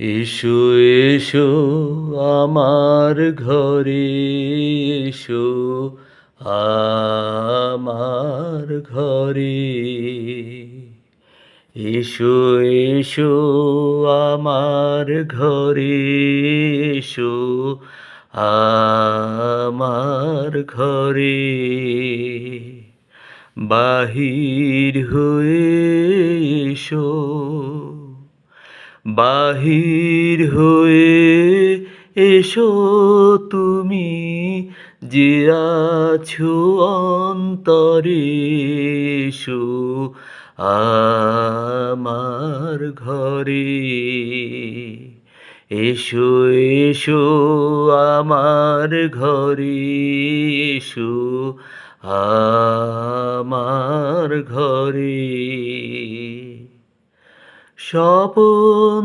এসো এসো, আমার ঘরে এসো, আমার ঘরে এসো এসো, আমার ঘরে এসো, আমার ঘরে বাহির হয়ে এসো। বাহির হয়ে এসো তুমি যে আছো অন্তরে, এসো আমার ঘরে। এসো এসো আমার ঘরে, এসো আমার ঘরে। স্বপন